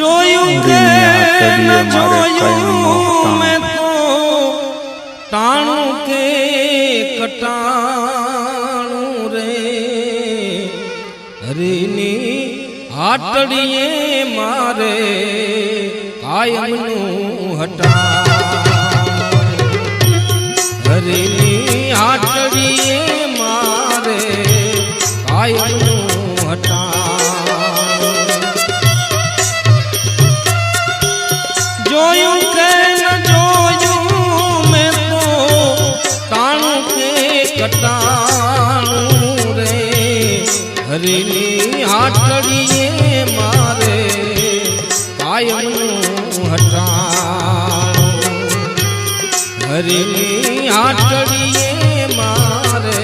જોયું કે ન જોયું મેં તો ટાણું કે કટાણું રે. હરીની હાટડીએ મારે કાયમનું હટા હરીની હાટડીએ મારે કાયમનું હટાણું. જોયું કે ન જોયું મેં તો તાણું કે કટાણું રે. હરીની હાટડીએ મારે કાયમનું હટાણું. હરીની હાટડીએ મારે